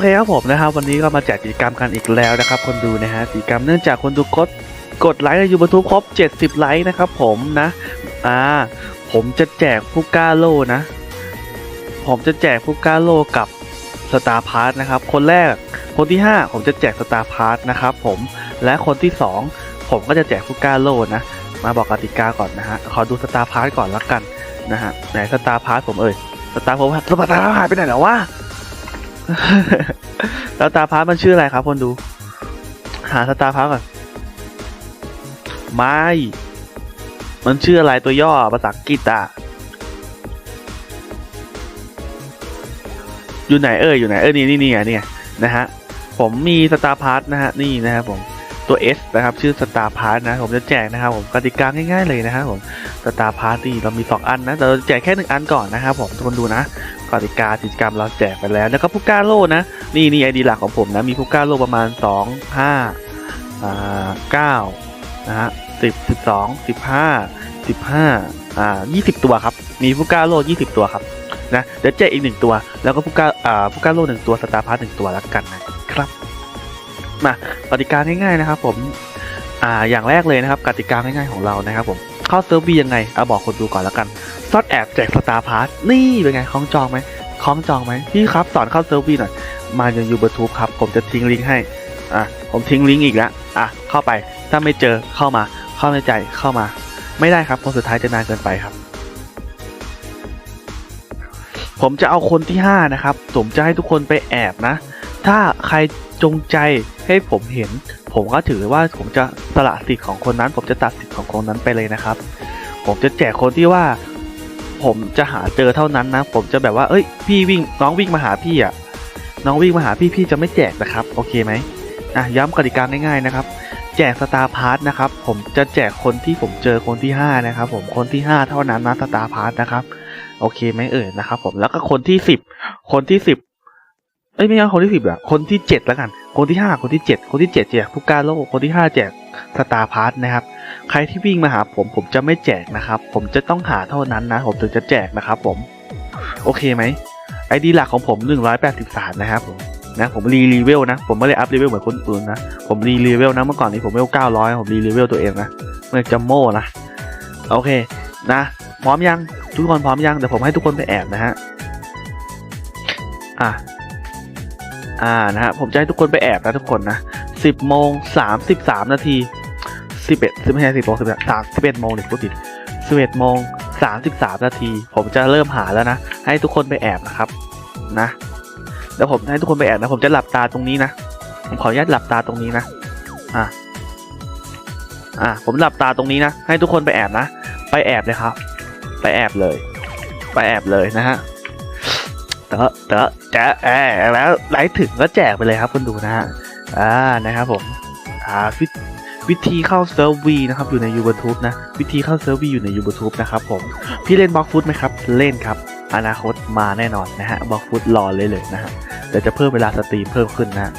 เคครับผมนะครับวันนี้ก็มาแจกกิจกรรมกันอีกแล้วนะครับ คนดูนะฮะกิจกรรมเนื่องจากคนดูกดกดไลค์ในยูทูบครบ 70 ไลค์นะครับผมนะอ่าผมจะแจกผู้กล้าโลนะ ผมจะแจกผู้กล้าโลกับสตาร์พาร์ทนะครับ คนแรกคนที่ 5 ผมจะแจกสตาร์พาร์ทนะครับผมและคนที่ 2 ผมก็จะแจกผู้กล้าโลนะ มาบอกกติกาก่อนนะฮะขอดูสตาร์พาร์ทก่อนละกันนะฮะไหนสตาร์พาร์ทผมเอ่ยสตาร์ผมสตาร์พาร์ทหายไปไหนแล้ววะ แล้วสตาพาร์ทมันชื่ออะไรครับคนดู หาสตาร์พาร์ทก่อน ไม่ มันชื่ออะไรตัวย่อภาษาอังกฤษอะอยู่ไหนเอ่ยอยู่ไหนเอ่ยนี่นี่นี่ไงเนี่ยนะฮะ ผมมีสตาร์พาร์ทนะฮะนี่นะครับผมตัว S นะครับ ชื่อสตาร์พาร์นะ ผมจะแจกนะครับผมกติกาง่ายๆเลยนะครับผมสตาร์พาร์ทนี่เรามีสองอันนะแต่เราแจกแค่หนึ่งอันก่อนนะครับผมทุกคนดูนะ กติกากิจกรรมเราแจกไปแล้ว แล้วก็ผู้กล้าโล่นะ นี่นี่ไอดีหลักของผมนะ มีผู้กล้าโล่ประมาณสองห้าอ่าเก้านะฮะสิบสิบสองสิบห้าสิบห้าอ่ายี่สิบตัวครับ มีผู้กล้าโล่ยี่สิบตัวครับนะเดี๋ยวแจกอีกหนึ่งตัว แล้วก็ผู้กล้าอ่าผู้กล้าโล่หนึ่งตัวสตาร์พาร์ทหนึ่งตัวแล้วกันนะครับมากติกาง่ายๆนะครับผมอ่าอย่างแรกเลยนะครับกติกาง่ายๆของเรานะครับผม เข้าเซิร์ฟวียังไงเอาบอกคนดูก่อนแล้วกันซอดแอบแจกสตาร์พาร์ทนี่เป็นไงคล้องจองไหมคล้องจองไหมพี่ครับสอนเข้าเซิร์ฟวีหน่อยมาในยูทูบครับผมจะทิ้งลิงก์ให้อะผมทิ้งลิงก์อีกแล้วอะเข้าไปถ้าไม่เจอเข้ามา เข้าในใจเข้ามา ไม่ได้ครับคนสุดท้ายจะนานเกินไปครับ ผมจะเอาคนที่ห้านะครับ ผมจะให้ทุกคนไปแอบนะ ถ้าใครจงใจให้ผมเห็น ผมก็ถือว่าผมจะสละสิทธิ์ของคนนั้น ผมจะตัดสิทธิ์ของคนนั้นไปเลยนะครับ ผมจะแจกคนที่ว่า ผมจะหาเจอเท่านั้นนะ ผมจะแบบว่า เอ้ย พี่วิ่ง น้องวิ่งมาหาพี่อะ น้องวิ่งมาหาพี่พี่จะไม่แจกนะครับ โอเคไหมอะย้ำกติกาง่ายๆนะครับ แจกสตาร์พาร์ทนะครับ ผมจะแจกคนที่ผมเจอคนที่ห้านะครับ ผมคนที่ห้าเท่านั้นนะสตาร์พาร์ทนะครับ โอเคไหมเอ่ยนะครับ ผมแล้วก็คนที่สิบคนที่สิบ อ้ยไม่ใช่คนที่สิบอะคนที่เจ็ดแล้วกัน คนที่ห้าคนที่เจ็ดคนที่เจ็ดแจกผู้กล้าโลกคนที่ห้าแจกสตาร์พาร์ทนะครับ ใครที่วิ่งมาหาผมผมจะไม่แจกนะครับ ผมจะต้องหาเท่านั้นนะ ผมถึงจะแจกนะครับผม โอเคไหมไอดีหลักของผมหนึ่งร้อยแปดสิบสามนะครับผมนะผมรีรีเวลนะ ผมไม่ได้อัพรีเวลเหมือนคนอื่นนะ ผมรีรีเวลนะเมื่อก่อนนี้ผมเวลเก้าร้อยผมรีรีเวลตัวเองนะเมื่อจะโม่นะโอเคนะพร้อมยังทุกคนพร้อมยังเดี๋ยวผมให้ทุกคนไปแอบนะฮะอะ อ่านะฮะผมจะให้ทุกคนไปแอบนะทุกคนนะสิบโมงสามสิบสามนาทีสิบเอ็ดสิบไม่ใช่สิบโมงสิบสามสิบเอ็ดโมงเลยพูดผิดสิบเอ็ดโมงสามสิบสามนาที ผมจะเริ่มหาแล้วนะ ให้ทุกคนไปแอบนะครับนะเดี๋ยวผมให้ทุกคนไปแอบนะผมจะหลับตาตรงนี้นะผมขออนุญาตหลับตาตรงนี้นะอะอะผมหลับตาตรงนี้นะ ให้ทุกคนไปแอบนะ ไปแอบเลยครับ ไปแอบเลย ไปแอบเลยนะฮะ เตอะเตอะแจะแอแล้วไลฟ์ถึงก็แจกไปเลยครับคุณดูนะฮะอ่านะครับผมอ่าวิวิธีเข้าเซิร์ฟวีนะครับอยู่ใน YouTube นะ วิธีเข้าเซิร์ฟวีอยู่ใน YouTube นะครับผมพี่เล่นบล็อกฟุตไหมครับ เล่นครับ อนาคตมาแน่นอนนะฮะบล็อกฟุตรอเลยเลยนะฮะเดี๋ยวจะเพิ่มเวลาสตรีมเพิ่มขึ้นนะฮะ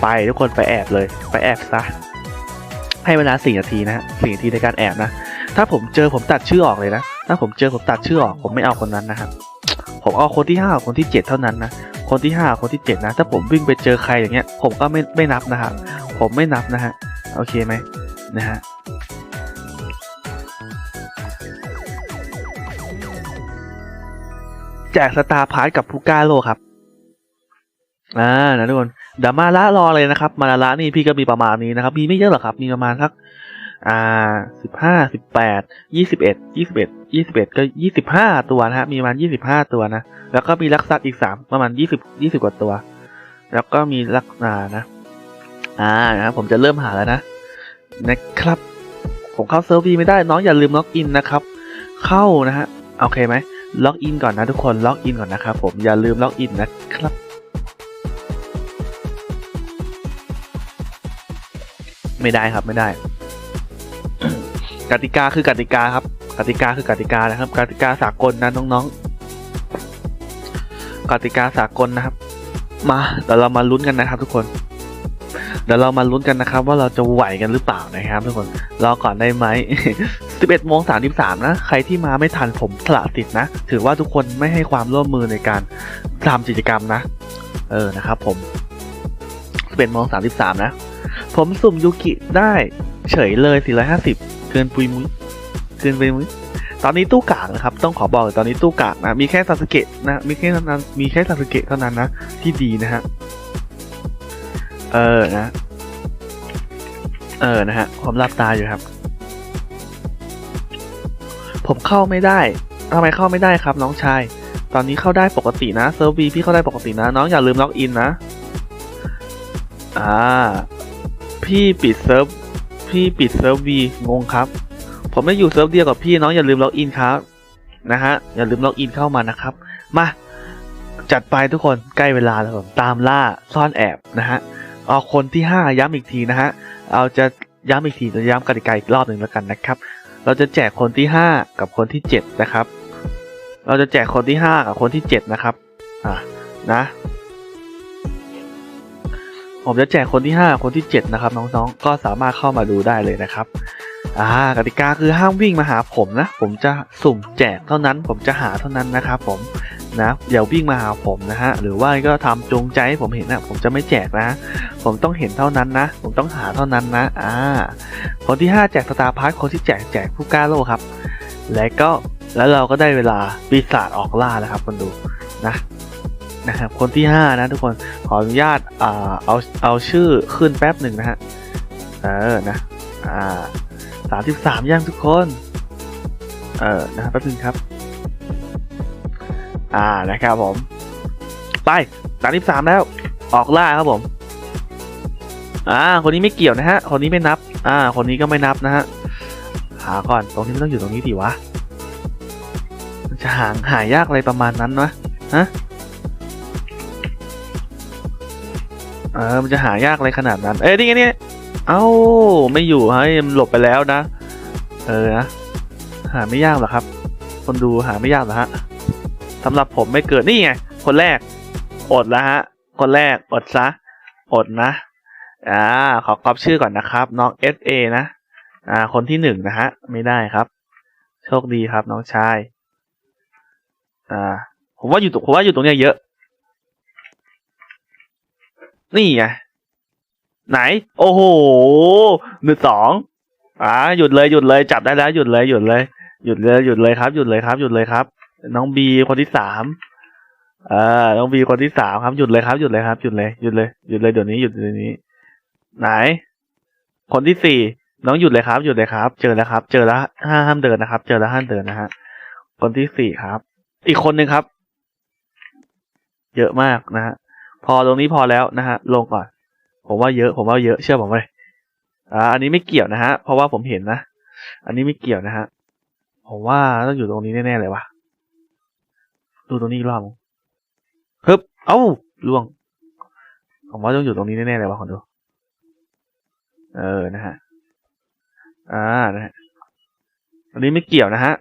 ไปทุกคนไปแอบเลยไปแอบซะให้เวลาสี่นาทีนะฮะสี่นาทีในการแอบนะ ถ้าผมเจอผมตัดชื่อออกเลยนะ ถ้าผมเจอผมตัดชื่อออก ผมไม่เอาคนนั้นนะครับ ผมเอาคนที่ห้าคนที่เจ็ดเท่านั้นนะคนที่ห้าคนที่เจ็ดนะ ถ้าผมวิ่งไปเจอใครอย่างเงี้ย ผมก็ไม่ไม่นับนะครับผมไม่นับนะฮะโอเคไหมนะฮะแจกสตาร์พาร์ทกับพูก้าโลครับอ่านะทุกคนเดี๋ยวมาละรอเลยนะครับ มาละนี่พี่ก็มีประมาณนี้นะครับ มีไม่เยอะหรอกครับ มีประมาณสัก อ่าสิบห้าสิบแปดยี่สิบเอ็ดยี่สิบเอ็ดยี่สิบเอ็ดก็ยี่สิบห้าตัวนะฮะมีประมาณยี่สิบห้าตัวนะ แล้วก็มีลักซักอีกสามประมาณยี่สิบยี่สิบกว่าตัว แล้วก็มีลักนานะอ่านะครับผมจะเริ่มหาแล้วนะนะครับ ผมเข้าเซิร์ฟวีไม่ได้น้องอย่าลืมล็อกอินนะครับ เข้านะฮะโอเคไหมล็อกอินก่อนนะทุกคนล็อกอินก่อนนะครับผมอย่าลืมล็อกอินนะครับไม่ได้ครับไม่ได้ กติกาคือกติกาครับ กติกาคือกติกานะครับ กติกาสากลนะน้องๆ กติกาสากลนะครับ มาเดี๋ยวเรามาลุ้นกันนะครับ ทุกคน เดี๋ยวเรามาลุ้นกันนะครับ ว่าเราจะไหวกันหรือเปล่านะครับ ทุกคนรอก่อนได้ไหม 11โมง33นะใครที่มาไม่ทันผมสละสิทธิ์นะ ถือว่าทุกคนไม่ให้ความร่วมมือในการทำกิจกรรมนะ เออนะครับ ผม11โมง33นะ ผมสุ่มยูกิได้เฉยเลย 450 เกินปุยมุ้ยเกินไปมุ้ยตอนนี้ตู้กากนะครับ ต้องขอบอกเลยตอนนี้ตู้กากนะ มีแค่ซาสเกะนะ มีแค่นั้นมีแค่ซาสเกะเท่านั้นนะ ที่ดีนะฮะ เออนะ เออนะฮะผมรับตาอยู่ครับ ผมเข้าไม่ได้ทำไมเข้าไม่ได้ครับ น้องชาย ตอนนี้เข้าได้ปกตินะเซิร์ฟวีพี่เข้าได้ปกตินะ น้องอย่าลืมล็อกอินนะ อ่า พี่ปิดเซิร์ฟ พี่ปิดเซิร์ฟวีงงครับ ผมไม่อยู่เซิร์ฟเดียวกับพี่น้องอย่าลืมล็อกอินครับนะฮะอย่าลืมล็อกอินเข้ามานะครับ มาจัดไปทุกคนใกล้เวลาแล้วผมตามล่าซ่อนแอบนะฮะเอาคนที่ 5 ย้ำอีกทีนะฮะเอาจะย้ำอีกทีจะย้ำกติกาอีกรอบหนึ่งแล้วกันนะครับ เราจะแจกคนที่ 5 กับคนที่ 7 นะครับ เราจะแจกคนที่ 5 กับคนที่ 7 นะครับอ่านะ ผมจะแจกคนที่ 5 คนที่ 7 นะครับ น้องๆ ก็สามารถเข้ามาดูได้เลยนะครับอ่ากติกาคือห้ามวิ่งมาหาผมนะ ผมจะสุ่มแจกเท่านั้น ผมจะหาเท่านั้นนะครับผมนะอย่าวิ่งมาหาผมนะฮะหรือว่าก็ทำจงใจให้ผมเห็นนะผมจะไม่แจกนะ ผมต้องเห็นเท่านั้นนะ ผมต้องหาเท่านั้นนะอ่าคนที่ 5 แจกสตาร์พาร์ทคนที่แจกแจกผู้กล้าโลกครับ และก็แล้วเราก็ได้เวลาปีศาจออกล่าแล้วครับคนดูนะ นะครับ คนที่ 5 นะทุกคนขออนุญาตอ่าเอาเอาชื่อขึ้นแป๊บหนึ่งนะฮะเออนะอ่าสามสิบสามย่างทุกคนเออนะครับแป๊บหนึงครับ อ่านะครับผม ไปสามสิบสามแล้ว ออกล่าครับผม อ่า คนนี้ไม่เกี่ยวนะฮะ คนนี้ไม่นับ อ่า คนนี้ก็ไม่นับนะฮะ หาก่อน ตรงนี้ไมันต้องอยู่ตรงนี้ดิวะมันจะหางหายากอะไรประมาณนั้นวะฮะ ออมันจะหายากอะไรขนาดนั้น เอ้ยนี่ไงเนี่ยเอ้าไม่อยู่เฮ้มันหลบไปแล้วนะ เออนะหาไม่ยากหรอครับ คนดูหาไม่ยากหรอฮะสำหรับผมไม่เกิดนี่ไงคนแรก อดแล้วฮะ คนแรกอดซะ อดนะ อ่า ขอกรอบชื่อก่อนนะครับ น้อง S A นะ อ่า คนที่หนึ่งนะฮะ ไม่ได้ครับ โชคดีครับน้องชาย อ่า ผมว่าอยู่ตรงผมว่าอยู่ตรงเนี้ยเยอะ นี่ไงไหน โอ้โหหนึ่งสองอ่าหยุดเลยหยุดเลยจับได้แล้วหยุดเลยหยุดเลย หยุดเลยหยุดเลยครับ หยุดเลยครับ หยุดเลยครับ น้องบีคนที่สามเอ่าน้องบีคนที่สามครับหยุดเลยครับหยุดเลยครับหยุดเลยหยุดเลยหยุดเลยเดี๋ยวนี้หยุดเดี๋ยวนี้ ไหน คนที่สี่น้องหยุดเลยครับ หยุดเลยครับ เจอแล้วครับ เจอแล้วห้าห้ามเดินนะครับ เจอแล้วห้ามเดินนะฮะคนที่สี่ครับ อีกคนหนึ่งครับ เยอะมากนะฮะ พอตรงนี้พอแล้วนะฮะลงก่อน ผมว่าเยอะ ผมว่าเยอะเชื่อผมเลยอ่าอันนี้ไม่เกี่ยวนะฮะ เพราะว่าผมเห็นนะ อันนี้ไม่เกี่ยวนะฮะ ผมว่าต้องอยู่ตรงนี้แน่ๆเลยวะดูตรงนี้อีกรอบฮึบเอ้าล่วง ผมว่าต้องอยู่ตรงนี้แน่ๆเลยวะคนดู เออนะฮะ อ่านะฮะ อันนี้ไม่เกี่ยวนะฮะ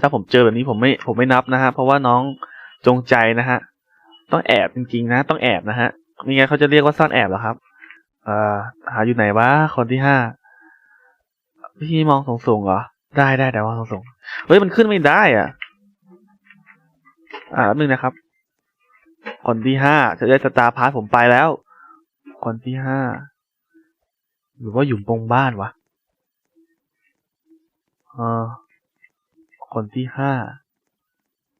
ถ้าผมเจอแบบนี้ผมไม่ผมไม่นับนะฮะ เพราะว่าน้องจงใจนะฮะ ต้องแอบจริงๆนะ ต้องแอบนะฮะนี่ไงเขาจะเรียกว่าซ่อนแอบเหรอครับอ่าหาอยู่ไหนวะคนที่ห้าพี่มองสูงๆเหรอ ได้ได้แต่ว่ามองสูงๆเฮ้ยมันขึ้นไม่ได้อะ อ่าแป๊บนึงนะครับ คนที่ห้าจะได้สตาร์พาร์ทผมไปแล้ว คนที่ห้าหรือว่าอยู่ตรงบ้านวะเออคนที่ห้า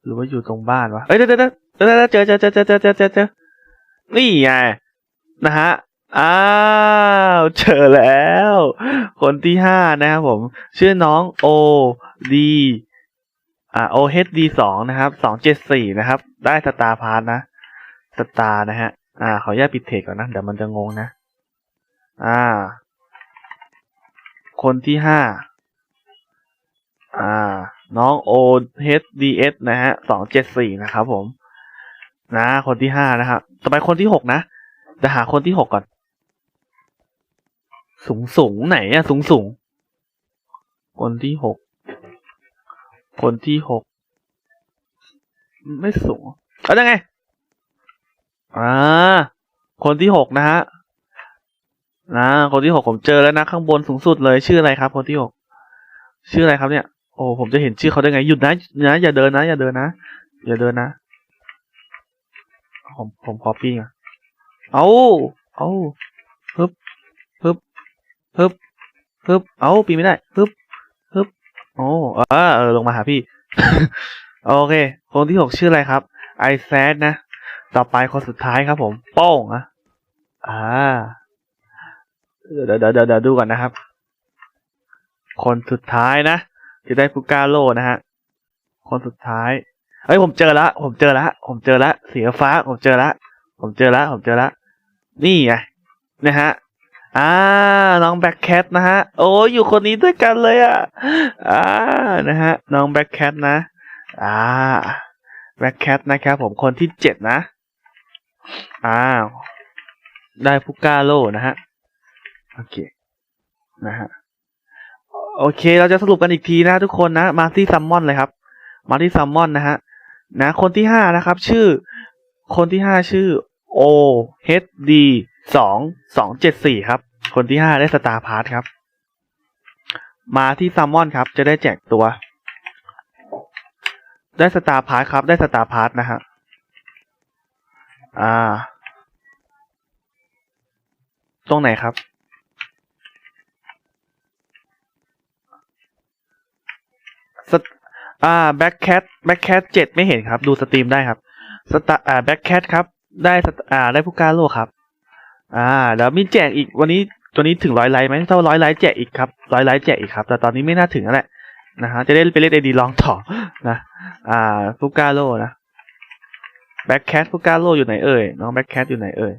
หรือว่าอยู่ตรงบ้านวะเอ้ยเดี๋ยวเดี๋ยว เดี๋ยวเจอเจอเจอเจอเจอเจอเจอเจอนี่ไงนะฮะ อ้าว เจอแล้ว คนที่ห้านะครับผม ชื่อน้องโอดีอ่าโอเฮดดีสองนะครับสองเจ็ดสี่นะครับ ได้สตาร์พาร์ทนะสตาร์นะฮะ อ่า ขออนุญาตปิดเทคก่อนนะ เดี๋ยวมันจะงงนะ อ่า คนที่ห้าอ่า น้องโอเฮดดีเอสนะฮะสองเจ็ดสี่นะครับผม นะ คนที่ห้านะครับต่อไปคนที่หกนะจะหาคนที่หกก่อน สูงสูงไหนอะสูงสูงคนที่หกคนที่หกไม่สูงเอาได้ไงอ่าคนที่หกนะฮะนะคนที่หกผมเจอแล้วนะ ข้างบนสูงสุดเลยชื่ออะไรครับ คนที่หกชื่ออะไรครับเนี่ย โอ้ผมจะเห็นชื่อเขาได้ไงหยุดนะนะอย่าเดินนะ อย่าเดินนะอย่าเดินนะ ผมผมคอปี้อะเอาเอาฮึบฮึบฮึบฮึบเอาปีนไม่ได้ฮึบฮึบโอ้เออเออลงมาหาพี่ โอเค คนที่หกชื่ออะไรครับ ไอแซดนะ ต่อไปคนสุดท้ายครับผมโป้งอะอ่าเดี๋ยวเดี๋ยวเดี๋ยวเดี๋ยวดูก่อนนะครับ คนสุดท้ายนะ จะได้พุก้าโลนะฮะ คนสุดท้าย เฮ้ยผมเจอละ ผมเจอละ ผมเจอละสีฟ้า ผมเจอละ ผมเจอละ ผมเจอละ นี่ไงนะฮะอ่าน้องแบ็คแคทนะฮะ โอ้ยอยู่คนนี้ด้วยกันเลยอะอ่านะฮะ น้องแบ็คแคทนะ อ่าแบ็คแคทนะครับผมคนที่เจ็ดนะอ้าวได้พุก้าโลนะฮะ โอเค นะฮะ โอเค เราจะสรุปกันอีกทีนะทุกคนนะ มาที่ซัมมอนเลยครับ มาที่ซัมมอนนะฮะ นะคนที่ห้านะครับ ชื่อ คนที่ห้าชื่อ O H D สองสองเจ็ดสี่ครับ คนที่ห้าได้สตาร์พาร์ทครับ มาที่ซัมมอนครับ จะได้แจกตัว ได้สตาร์พาร์ทครับ ได้สตาร์พาร์ทนะฮะอ่า ตรงไหนครับส อ่าแบ็คแคทแบ็คแคทเจ็ดไม่เห็นครับ ดูสตรีมได้ครับสตาอ่าแบ็คแคทครับ ได้สตอ่าได้ผู้กล้าโลกครับ อ่าเดี๋ยวมีแจกอีกวันนี้ตัวนี้ถึงร้อยไลค์ไหมถ้าร้อยไลค์แจกอีกครับร้อยไลค์แจกอีกครับ แต่ตอนนี้ไม่น่าถึงแล้วแหละนะฮะจะได้ไปเล่นไอดีลองต่อนะ อ่าผู้กล้าโลนะแบ็คแคทผู้กล้าโลอยู่ไหนเอ่ยน้องแบ็คแคทอยู่ไหนเอ่ย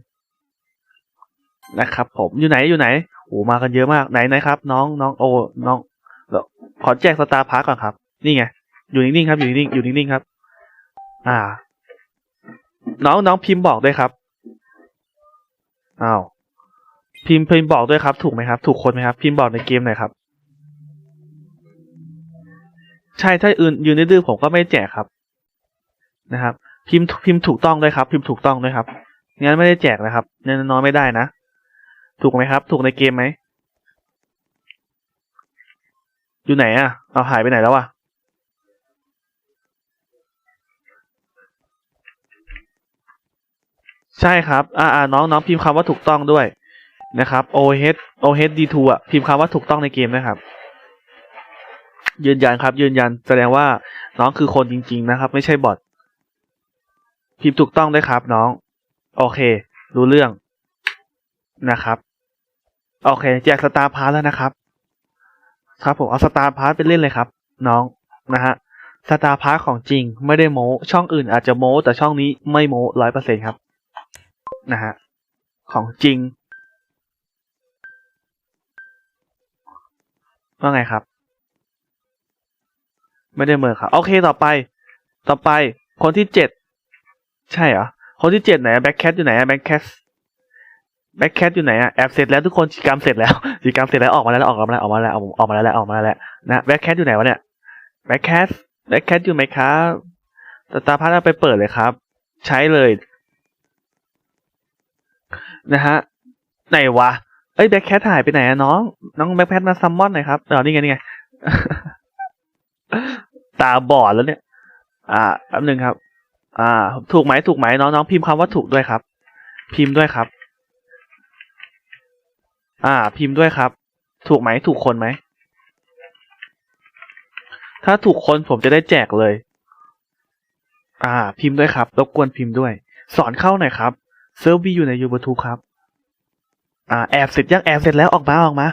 นะครับผมอยู่ไหนอยู่ไหนโอ้มากันเยอะมากไหนไหนครับ น้องน้องโอน้องขอแจกสตาร์พาร์ก่อนครับ นี่ไง อยู่นิ่งๆครับ อยู่นิ่งๆอยู่นิ่งๆครับ อ่า น้องน้องพิมพ์บอกด้วยครับอ้าวพิมพ์พิมพ์บอกด้วยครับ ถูกไหมครับ ถูกคนไหมครับ พิมพ์บอกในเกมหน่อยครับ ใช่ถ้าอื่นยืนดื้อผมก็ไม่แจกครับ นะครับ พิมพ์พิมพ์ถูกต้องด้วยครับ พิมพ์ถูกต้องด้วยครับงั้นไม่ได้แจกนะครับแน่นอนไม่ได้นะถูกไหมครับ ถูกในเกมไหมอยู่ไหนอะ เอาหายไปไหนแล้วอะ ใช่ครับอ่าอ่าน้องน้องพิมพ์คำว่าถูกต้องด้วยนะครับ OH OH D2 อะพิมพ์คำว่าถูกต้องในเกมนะครับ ยืนยันครับ ยืนยันแสดงว่าน้องคือคนจริง ๆ นะครับ ไม่ใช่บอทพิมพ์ถูกต้องด้วยครับน้อง โอเค รู้เรื่องนะครับ โอเค แจกสตาร์พาร์แล้วนะครับ ครับผมเอาสตาร์พาร์ไปเล่นเลยครับ น้องนะฮะสตาร์พาร์ของจริงไม่ได้โม้ช่องอื่นอาจจะโม้แต่ช่องนี้ไม่โม้ร้อยเปอร์เซ็นครับ นะฮะของจริง ว่าไงครับ ไม่ได้เมินครับโอเคต่อไป ต่อไป คนที่เจ็ดใช่เหรอคนที่เจ็ดไหนแบ็คแคทอยู่ไหนอะแบ็คแคทแบ็คแคทอยู่ไหนอะแอบเสร็จแล้วทุกคนกิจกรรมเสร็จแล้วกิจกรรมเสร็จแล้วออกมาแล้วออกมาแล้วออกมาแล้วออกมาแล้วออกมาแล้วแล้วนะแบ็คแคทอยู่ไหนวะเนี่ยแบ็คแคทแบ็คแคทอยู่ไหมครับตาร์พัทเอาไปเปิดเลยครับ ใช้เลย นะฮะไหนวะเอ้ยแบ็คแคทหายไปไหนอะน้อง น้องแบ็คแคทมาซัมมอนหน่อยครับเออนี่ไงนี่ไงตาบอดแล้วเนี่ย อ่าแป๊บหนึ่งครับ อ่า ถูกไหมถูกไหมน้องน้องพิมพ์คำว่าถูกด้วยครับ พิมพ์ด้วยครับ อ่า พิมพ์ด้วยครับ ถูกไหมถูกคนไหมถ้าถูกคนผมจะได้แจกเลย อ่า พิมพ์ด้วยครับรบกวนพิมพ์ด้วย สอนเข้าหน่อยครับ เซิร์ฟวีอยู่ในยูทูบครับ อ่า แอบเสร็จยังแอบเสร็จแล้วออกมาออกมา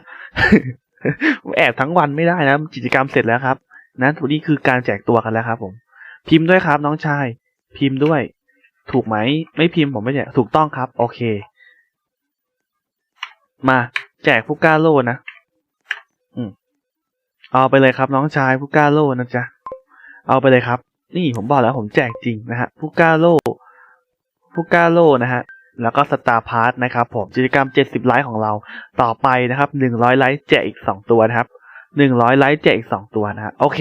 แอบทั้งวันไม่ได้นะกิจกรรมเสร็จแล้วครับ นะทุกนี่คือการแจกตัวกันแล้วครับผม พิมพ์ด้วยครับน้องชาย พิมพ์ด้วย ถูกไหม ไม่พิมพ์ผมไม่แจกถูกต้องครับ โอเค มาแจกผู้กล้าโลนะอืมเอาไปเลยครับน้องชายผู้กล้าโลนะจ๊ะ เอาไปเลยครับ นี่ผมบอกแล้วผมแจกจริงนะฮะผู้กล้าโลผู้กล้าโลนะฮะ แล้วก็สตาร์พาร์ทนะครับผมกิจกรรม 70 ไลค์ของเราต่อไปนะครับ 100 ไลค์แจกอีก 2 ตัวนะครับ 100 ไลค์แจกอีก 2 ตัวนะฮะโอเค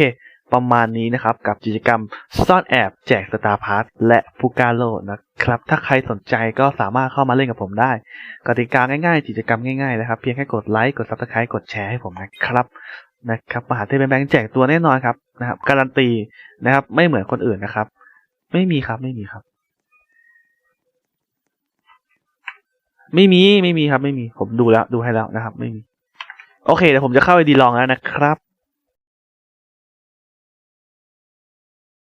ประมาณนี้นะครับ กับกิจกรรมซ่อนแอบแจกสตาร์พาร์ทและฟูกาโลนะครับ ถ้าใครสนใจก็สามารถเข้ามาเล่นกับผมได้ กติกาง่ายๆ กิจกรรมง่ายๆนะครับ เพียงแค่กดไลค์กด subscribe กดแชร์ให้ผมนะครับนะครับมหาเทพแบงค์แจกตัวแน่นอนครับนะครับการันตีนะครับ ไม่เหมือนคนอื่นนะครับ ไม่มีครับไม่มีครับ ไม่มีไม่มีครับ ไม่มีผมดูแล้วดูให้แล้วนะครับ ไม่มี โอเคเดี๋ยวผมจะเข้าไปดีลองแล้วนะครับ